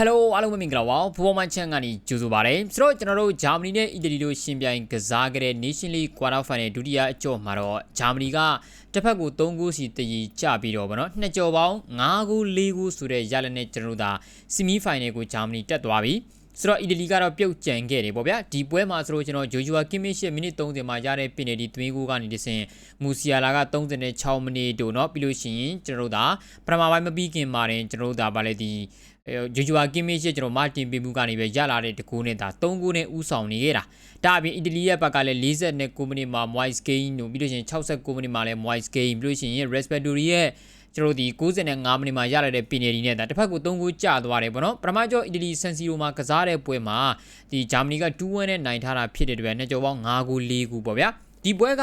Hello အားလုံးပဲမင်္ဂလာပါဘူဘောမန်ချန်ကနေကြိုဆိုပါရစေဆိုတော့ကျွန်တော်တို့ဂျာမနီနဲ့အီတလီတို့ရှင်ပြိုင်ကစားခဲ့တဲ့ Nation League Quarter Final ဒုတိယအကြော့မှာတော့ဂျာမနီကတစ်ဖက်ကို3ဂိုးစီတည်ကြပြီးတော့ဗောနော်နှစ်ကြော်ပေါင်း5ဂိုး4ဂိုးဆိုတဲ့ရလနဲ့ကျွန်တော်တို့ဒါဆီမီဖိုင်နယ်ကိုဂျာမနီတက်သွားပြီ ဆိုတော့အီတလီကတော့ပြုတ်ကျန်ခဲ့တယ်ပေါ့ဗျာဒီပွဲမှာဆိုတော့ကျွန်တော်ဂျိုဂျူဝါကင်မစ်ရှစ်မိနစ်30မှာရတဲ့ပင်နယ်ဒီသွင်းကိုကနေတဆင်မူစီယာလာက36မိနစ်တို့เนาะပြီးလို့ရှိရင်ကျွန်တော်တို့ဒါပထမပိုင်းမပြီးခင်မှာတင်ကျွန်တော်တို့ဒါဗာလေဒီဂျိုဂျူဝါကင်မစ်ရှစ်ကျွန်တော်မာတင်ပီမူကနေပဲရလာတဲ့တကူနဲ့ဒါ3ကူနဲ့ဥဆောင်နေခဲ့တာဒါအပြင်အီတလီရဲ့ဘက်ကလည်း49မိနစ်မှာ Moise Gain တို့ပြီးလို့ရှိရင်69မိနစ်မှာလည်း Moise Gain ပြီးလို့ရှိရင် Respectory ရဲ့ ကျွန်တော်ဒီ65မိနစ်မှာရလာတဲ့ပီနယ်ဒီနဲ့ဒါတစ်ဖက်ကို3ဂိုးကျသွားတယ်ပေါ့နော်ပထမကျော်အီတလီဆန်စီရိုမှာကစားတဲ့ပွဲမှာဒီဂျာမနီက2-1နဲ့နိုင်ထားတာဖြစ်တဲ့အတွက်နှစ်ကျော်ပေါင်း5ဂိုး4ဂိုးပေါ့ဗျာဒီပွဲက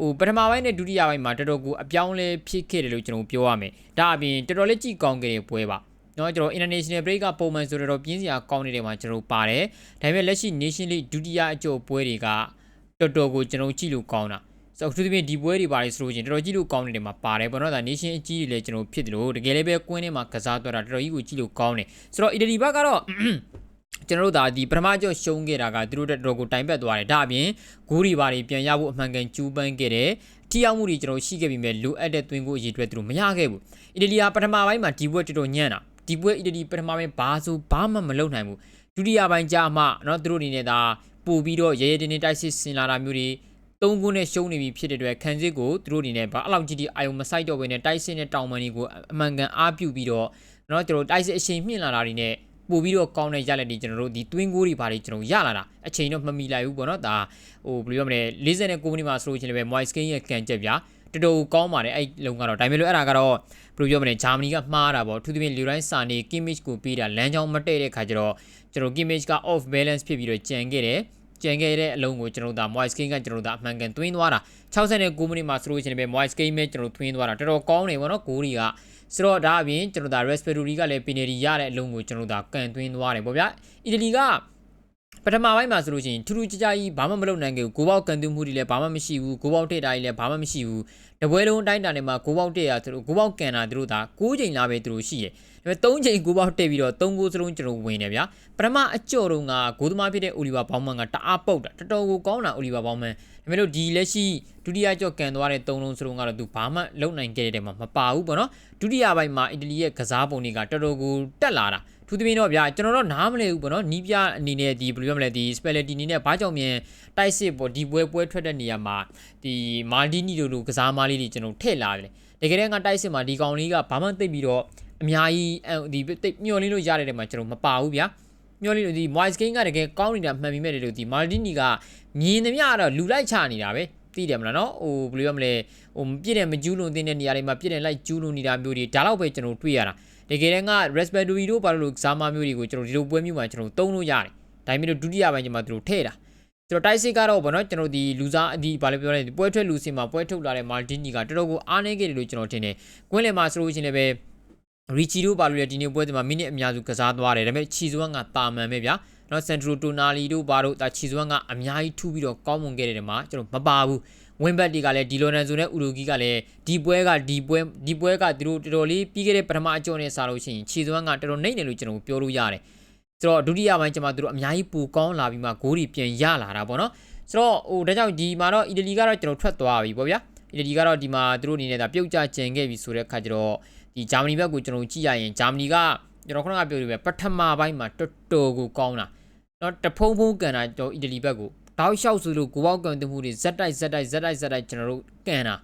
ဟိုပထမပိုင်းနဲ့ဒုတိယပိုင်းမှာတော်တော်ကိုအပြောင်းလဲဖြစ်ခဲ့တယ်လို့ကျွန်တော်ပြောရမယ်ဒါအပြင်တော်တော်လေးကြည့်ကောင်းခဲ့တဲ့ပွဲပါနော်ကျွန်တော် international break ကပုံမှန်ဆိုတော့ပြင်းစရာကောင်းနေတဲ့မှာကျွန်တော်ပါတယ်ဒါပေမဲ့လက်ရှိ nation league ဒုတိယအကျော်ပွဲတွေကတော်တော်ကိုကျွန်တော်ကြည့်လို့ကောင်းတာ ဆိုတော့သူတို့ပြင်ဒီပွဲတွေပါတယ်ဆိုလို့ချင်းတော်တော်ကြည့်လို့ကောင်းနေတယ်မှာပါတယ်ပေါ့နော်ဒါ nation အကြီးတွေလည်းကျွန်တော်ဖြစ်တယ်လို့တကယ်လည်းပဲကွင်းထဲမှာကစားတော့တာတော်တော်ကြီးကိုကြည့်လို့ကောင်းတယ်ဆိုတော့အီတလီဘက်ကတော့ကျွန်တော်တို့ဒါဒီပထမကျော့ရှုံးခဲ့တာကသူတို့တော်တော်ကိုတိုင်ပတ်သွားတယ်ဒါအပြင်ဂိုးတွေပါတွေပြန်ရဖို့အမှန်ကန်ကျူးပန်းခဲ့တယ်ထိရောက်မှုတွေကျွန်တော်ရှိခဲ့ပြီးမြဲလိုအပ်တဲ့သွင်းကိုအရေးအတွက်သူတို့မရခဲ့ဘူးအီတလီကပထမပိုင်းမှာဒီပွဲတော်တော်ညံ့တာဒီပွဲအီတလီပထမပိုင်းဘာဆိုဘာမှမလုပ်နိုင်ဘူးဒုတိယပိုင်းကျမှเนาะသူတို့အနေနဲ့ဒါပို့ပြီးတော့ရဲရဲတင်းတင်းတိုက်စစ်ဆင်လာတာမျိုးတွေ သုံးခုနဲ့ရှုံးနေပြီဖြစ်တဲ့အတွက်ခံစစ်ကိုသူတို့အနေနဲ့ဘာအလောက်ကြီးဒီအာယုံမဆိုင်တော့ဘဲနဲ့တိုက်စစ်နဲ့တောင်ပန်တွေကိုအမှန်ကန်အားပြုပြီးတော့เนาะကျွန်တော်တိုက်စစ်အချိန်မြင့်လာတာတွေနဲ့ပို့ပြီးတော့ကောင်းတဲ့ရလက်တွေကျွန်တော်တို့ဒီတွင်းကိုတွေဘာတွေကျွန်တော်ရလာတာအချိန်တော့မမီလိုက်ဘူးပေါ့နော်ဒါဟိုဘယ်လိုပြောမလဲ49မိနစ်မှာဆိုလို့ချင်းလည်းပဲ Moise King ရဲ့ကန်ချက်ပြတော်တော်ကောင်းပါတယ်အဲ့လုံကတော့ဒါပေမဲ့လို့အဲ့ဒါကတော့ဘယ်လိုပြောမလဲဂျာမနီကမှားတာပေါ့သူသဖြင့်လူတိုင်းစာနေ Kimmich ကိုပေးတာလမ်းကြောင်းမတည့်တဲ့ခါကျတော့ကျွန်တော် Kimmich က off balance ဖြစ်ပြီးတော့ကြံခဲ့တယ် ကြံခဲ့တဲ့အလုံးကိုကျွန်တော်တို့ဒါ Moise King ကကျွန်တော်တို့ဒါအမှန်ကန်သွင်းသွားတာ69မိနစ်မှာဆိုလို့ချင်းလည်းပဲ Moise King ပဲကျွန်တော်သွင်းသွားတာတော်တော်ကောင်းတယ်ပေါ့နော်ဂိုးတွေကဆိုတော့ဒါအပြင်ကျွန်တော်ဒါ respiratory ကလည်း penalty ရတဲ့အလုံးကိုကျွန်တော်ဒါကန်သွင်းသွားတယ်ပေါ့ဗျာအီတလီက ပထမပိုင်းမှာဆိုလို့ရှိရင်ထူးထူးခြားခြားကြီးဘာမှမလုပ်နိုင်ခဲ့ဘူးကိုပေါက်ကန်သွင်းမှုတွေလည်းဘာမှမရှိဘူးကိုပေါက်ထည့်တာကြီးလည်းဘာမှမရှိဘူးတပွဲလုံးအတိုင်းတာနဲ့မှာကိုပေါက်ထည့်ရသူတို့ကိုပေါက်ကန်တာသူတို့ဒါ6ချိန်လာပဲသူတို့ရှိရဒါပေမဲ့3ချိန်ကိုပေါက်တက်ပြီးတော့3ဂိုးစလုံးကျွန်တော်ဝင်တယ်ဗျာပထမအကျော်တုန်းကဂိုးသမားဖြစ်တဲ့အိုလီဗာဘောင်းမန်ကတအားပုတ်တာတော်တော်ကိုကောင်းတာအိုလီဗာဘောင်းမန်ဒါပေမဲ့လို့ဒီလက်ရှိဒုတိယကျော်ကန်သွားတဲ့3လုံးစလုံးကတော့သူဘာမှလုံနိုင်ခဲ့တဲ့တဲမှာမပါဘူးပေါ့နော်ဒုတိယပိုင်းမှာအီတလီရဲ့ကစားပုံတွေကတော်တော်ကိုတက်လာတာ ထူးသဖြင့်တော့ဗျာကျွန်တော်တော့နားမလည်ဘူးပေါ့နော်နီးပြအနေနဲ့ဒီဘယ်လိုပြောမလဲဒီ spelling အနေနဲ့ဘာကြောင့်မြန်တိုက်စစ်ပေါ့ဒီပွဲပွဲထွက်တဲ့နေရာမှာဒီမာဒီနီတို့လိုကစားမလေးတွေကျွန်တော်ထည့်လာတယ်တကယ်တမ်းကတိုက်စစ်မှာဒီကောင်လေးကဘာမှသိပ်ပြီးတော့အများကြီးဒီတိတ်မျောလင်းလို့ရတဲ့တဲမှာကျွန်တော်မပါဘူးဗျာမျောလင်းလို့ဒီ Moise King ကတကယ်ကောင်းနေတာမှန်ပြီးမဲ့တယ်လို့ဒီ Maldini ကမြင်သမျှတော့လူလိုက်ချနေတာပဲသိတယ်မလားနော်ဟိုဘယ်လိုရမလဲဟိုပြည့်တယ်မကျူးလွန်တဲ့နေရာတွေမှာပြည့်တယ်လိုက်ကျူးလွန်နေတာမျိုးတွေဒါတော့ပဲကျွန်တော်တွေ့ရတာ တကယ်တမ်းက respiratory တို့ဘာလို့ဇာမာမျိုးတွေကိုကျွန်တော်ဒီလိုပွဲမျိုးမှာကျွန်တော်သုံးလို့ရတယ်ဒါပေမဲ့ဒုတိယပိုင်းကျမှသူတို့ထည့်တာကျွန်တော်တိုက်စစ်ကတော့ဗောနော်ကျွန်တော်ဒီလူစားအဒီဘာလဲပြောလဲပွဲထွက်လူစင်မှာပွဲထုတ်လာတဲ့မာတင်နီကတော်တော်ကိုအားနေခဲ့တယ်လို့ကျွန်တော်ထင်တယ်ကွင်းလယ်မှာဆိုလို့ရှိရင်လည်းရီချီတို့ဘာလို့လဲဒီနေ့ပွဲတွေမှာမိနစ်အများစုကစားသွားတယ်ဒါပေမဲ့ချီစွမ်းကတာမန်ပဲဗျာ နော်စန်ထရိုတိုနာလီတို့ဘာတို့ဒါချီစွမ်းကအများကြီးထူးပြီးတော့ကောင်းမွန်ခဲ့တယ်မှာကျွန်တော်မပါဘူးဝင်းဘတ်တွေကလည်းဒီလိုနန်ဆိုနဲ့ဥရိုဂီကလည်းဒီပွဲကဒီပွဲဒီပွဲကသူတို့တော်တော်လေးပြီးခဲ့တဲ့ပထမအကျော်နဲ့စားလို့ရှိရင်ခြေစွမ်းကတော်တော်နှိမ့်တယ်လို့ကျွန်တော်ပြောလို့ရတယ်ဆိုတော့ဒုတိယပိုင်းကျမှသူတို့အများကြီးပူကောင်းလာပြီးမှဂိုးတွေပြန်ရလာတာပေါ့နော်ဆိုတော့ဟိုဒါကြောင့်ဒီမှာတော့အီတလီကတော့ကျွန်တော်ထွက်သွားပြီပေါ့ဗျာအီတလီကတော့ဒီမှာသူတို့အနေနဲ့ဒါပြုတ်ကျကျန်ခဲ့ပြီဆိုတဲ့အခါကျတော့ဒီဂျာမနီဘက်ကိုကျွန်တော်ကြည့်ရရင်ဂျာမနီကကျွန်တော်ခုနကပြောလို့ပဲပထမပိုင်းမှာတော်တော်ကိုကောင်းတာ နော်တဖုံဖုံကန်တာတော့အီတလီဘက်ကိုတောက်လျှောက်ဆိုလို့ကိုပေါက်ကန်တမှုတွေဇက်တိုက်ဇက်တိုက်ဇက်တိုက်ဇက်တိုက်ကျွန်တော်တို့ကန်တာ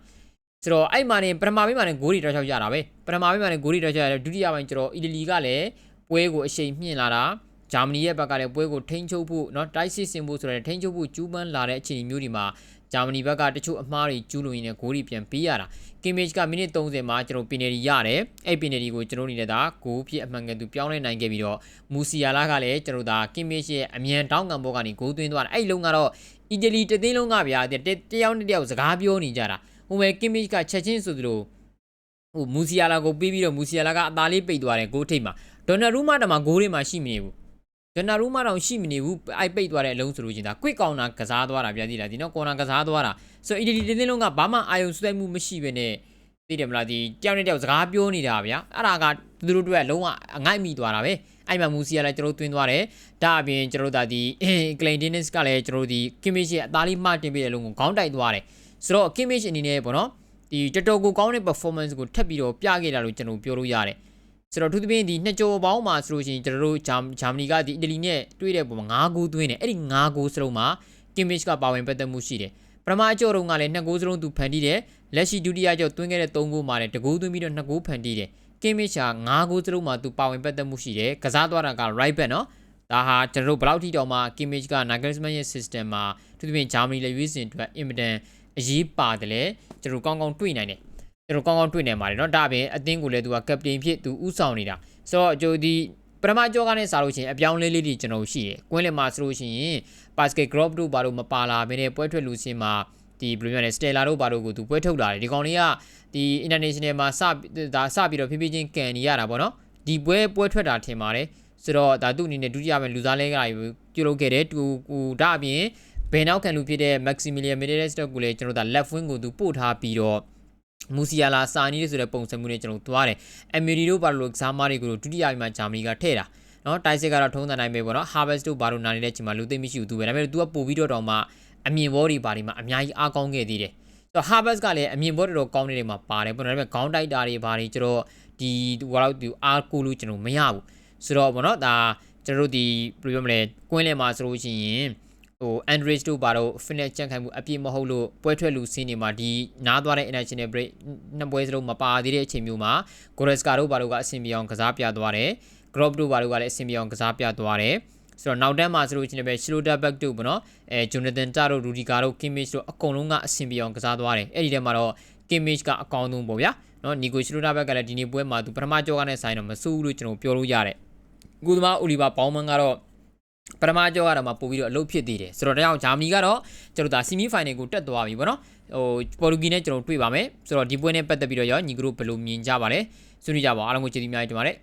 ဆိုတော့အဲ့မှာနေပထမပိုင်းမှာနေဂိုးတွေတောက်လျှောက်ရတာပဲပထမပိုင်းမှာနေဂိုးတွေတောက်လျှောက်ရတယ်ဒုတိယပိုင်းကျွန်တော်အီတလီကလည်းပွဲကိုအရှိန်မြင့်လာတာ ဂျာမနီရဲ့ဘက်ကလည်းပွဲကိုထိန်းချုပ်ဖို့နော်တိုက်စစ်ဆင်ဖို့ဆိုတဲ့ထိန်းချုပ်ဖို့ကြိုးပမ်းလာတဲ့အခြေအနေမျိုးတွေမှာဂျာမနီဘက်ကတချို့အမှားတွေကျူးလွန်ရင်းနဲ့ဂိုးတွေပြန်ပေးရတာကင်မေ့ချ်ကမိနစ်30မှာကျွန်တော်ပင်နယ်တီရတယ်အဲ့ပင်နယ်တီကိုကျွန်တော်အနေနဲ့ဒါဂိုးဖြစ်အမှန်ကန်သူပြောင်းလဲနိုင်ခဲ့ပြီးတော့မူစီယာလာကလည်းကျွန်တော်ဒါကင်မေ့ချ်ရဲ့အမြန်တောင်းကန်ဘောကနေဂိုးသွင်းသွားတာအဲ့လုံကတော့အီတလီတသိန်းလုံးကဗျာတယောက်နဲ့တယောက်စကားပြောနေကြတာဟိုမဲ့ကင်မေ့ချ်ကချက်ချင်းဆိုသလိုဟိုမူစီယာလာကိုပြီးပြီးတော့မူစီယာလာကအသာလေးပိတ်သွားတယ်ဂိုးထိပ်မှာဒေါ်နာရူမာတမဂိုးတွေမှာရှိမနေဘူး ဂျန်နာရူးမတောင်ရှိမနေဘူးအိုက်ပိတ်သွားတဲ့အလုံးဆိုလို့ချင်းဒါ quick counter ကစားသွားတာဗျာဒီလားဒီနော် corner ကစားသွားတာဆိုအီတလီတင်းတင်းလုံးကဘာမှအာယုံစွဲမှုမရှိဘဲနဲ့သိတယ်မလားဒီတယောက်နဲ့တယောက်စကားပြောနေတာဗျာအဲ့ဒါကသူတို့တို့ကလုံးဝအငိုက်မိသွားတာပဲအဲ့မှာမူစီကလည်းကျွန်တော်တို့တွင်းသွားတယ်ဒါအပြင်ကျွန်တော်တို့ဒါဒီကလင်တင်းနစ်ကလည်းကျွန်တော်တို့ဒီကင်မစ်ရဲ့အသားလေးမှတင်ပေးတဲ့လုံးကိုခေါင်းတိုက်သွားတယ်ဆိုတော့ကင်မစ်အနေနဲ့ပေါ့နော်ဒီတော်တော်ကိုကောင်းတဲ့ performance ကိုထပ်ပြီးတော့ပြခဲ့တာလို့ကျွန်တော်ပြောလို့ရတယ် ဆိုတော့သူသဖြင့်ဒီနှစ်ကြောပေါင်းမှာဆိုလို့ရှိရင်ကျွန်တော်တို့ဂျာဂျာမနီကဒီအီတလီနဲ့တွေ့တဲ့ပုံမှာ9ဂိုးသွင်းတယ်အဲ့ဒီ9ဂိုးစလုံးမှာကင်မစ်ကပါဝင်ပတ်သက်မှုရှိတယ်ပထမအကြောတုန်းကလည်း2ဂိုးစလုံးသူဖန်တီးတယ်လက်ရှိဒုတိယကြောသွင်းခဲ့တဲ့3ဂိုးမှာလည်း2ဂိုးသွင်းပြီးတော့2ဂိုးဖန်တီးတယ်ကင်မစ်က9ဂိုးစလုံးမှာသူပါဝင်ပတ်သက်မှုရှိတယ်ကစားသွားတာက right back နော်ဒါဟာကျွန်တော်တို့ဘယ်လောက်ထိတောင်မှ Kimmich က Nagelsmann ရဲ့ system မှာသူသဖြင့်ဂျာမနီလည်းရွေးစင်အတွက်အင်မတန်အရေးပါတယ်လေကျွန်တော်ကောင်းကောင်းတွေ့နိုင်တယ် ကျွန်တော်ကောင်းကောင်းတွေ့နိုင်ပါတယ်เนาะဒါအပြင်အသင်းကိုလည်းသူကကပတိန်ဖြစ်သူဥဆောင်နေတာဆိုတော့ကျွန်တော်ဒီပထမကြောကနဲ့စားလို့ရှိရင်အပြောင်းလဲလေးတွေကျွန်တော်ရှိတယ်ကွင်းလင်မှာဆိုလို့ရှိရင် basket drop တို့ဘာလို့မပါလာဘဲနဲ့ပွဲထွက်လူစင်းမှာဒီဘယ်လိုပြောလဲ Stella တို့ဘာတို့ကိုသူပွဲထုတ်လာတယ်ဒီကောင်လေးကဒီ international မှာစဒါစပြီးတော့ဖြည်းဖြည်းချင်းကန်နေရတာပေါ့နော်ဒီပွဲပွဲထွက်တာထင်ပါတယ်ဆိုတော့ဒါသူ့အနေနဲ့ဒုတိယပဲလူစားလဲကပြုလုပ်ခဲ့တယ်သူကိုဒါအပြင်ဘယ်နောက်ခံလူဖြစ်တဲ့ Maximilian Mendes တို့ကိုလည်းကျွန်တော်တို့ဒါ left wing ကိုသူပို့ထားပြီးတော့ မူစီယာလာစာနီးဆိုတဲ့ပုံစံမျိုးနဲ့ကျွန်တော်တို့သွားတယ်အမီရီတို့ဘာလို့ကစားမတွေကိုဒုတိယပိုင်းမှာဂျာမနီကထည့်တာနော်တိုင်စစ်ကတော့ထုံးစံတိုင်းပဲပေါ့နော် harvest တို့ဘာလို့နာနေတဲ့ချိန်မှာလူသိမရှိဘူးသူပဲဒါပေမဲ့ तू ကပို့ပြီးတော့တောင်မှအမြင်ဘောတွေဘာတွေမှာအများကြီးအားကောင်းခဲ့သေးတယ်ဆိုတော့ harvest ကလည်းအမြင်ဘောတော်တော်ကောင်းနေတဲ့မှာပါတယ်ပေါ့နော်ဒါပေမဲ့ခေါင်းတိုက်တာတွေဘာတွေကျွန်တော်ဒီဟိုလောက်သူအားကိုလို့ကျွန်တော်မရဘူးဆိုတော့ပေါ့နော်ဒါကျွန်တော်တို့ဒီဘယ်လိုပြောမလဲကွင်းလယ်မှာဆိုလို့ရှိရင် ဟို Android တို့ဘာလို့ fitness ကြံ့ခိုင်မှုအပြည့်မဟုတ်လို့ပွဲထွက်လူစင်းနေမှာဒီနားသွားတဲ့ international break နှစ်ပွဲစလုံးမပါသေးတဲ့အချိန်မျိုးမှာ Goretzka တို့ဘာလို့ကအဆင်ပြေအောင်ကစားပြသွားတယ် Grop တို့ဘာလို့ကလည်းအဆင်ပြေအောင်ကစားပြသွားတယ်ဆိုတော့နောက်တန်းမှာဆိုလို့ချင်းလည်းပဲ Schloderbeck တို့ပေါ့နော်အဲ Jonathan Tah တို့ Rudiger တို့ Kimmich တို့အကုန်လုံးကအဆင်ပြေအောင်ကစားသွားတယ်အဲ့ဒီထဲမှာတော့ Kimmich ကအကောင်းဆုံးပေါ့ဗျာနော် Nico Schloderbeck ကလည်းဒီနေ့ပွဲမှာသူပထမကြောကနဲ့ဆိုင်တော့မစိုးဘူးလို့ကျွန်တော်ပြောလို့ရတယ်ကုသမား Oliver Baumann ကတော့ ပထမကြောကတော့မှပို့ပြီးတော့အလုပ်ဖြစ်သေးတယ်ဆိုတော့တရားဂျာမနီကတော့ကျွန်တော်ဒါဆီမီဖိုင်နယ်ကိုတက်သွားပြီပေါ့နော်ဟိုပေါ်တူဂီနဲ့ကျွန်တော်တွေ့ပါမယ်ဆိုတော့ဒီပွဲနဲ့ပတ်သက်ပြီးတော့ရောညီကတို့ဘယ်လိုမြင်ကြပါလဲဆွေးနွေးကြပါအောင်အားလုံးကိုကျေးဇူးများတင်ပါတယ်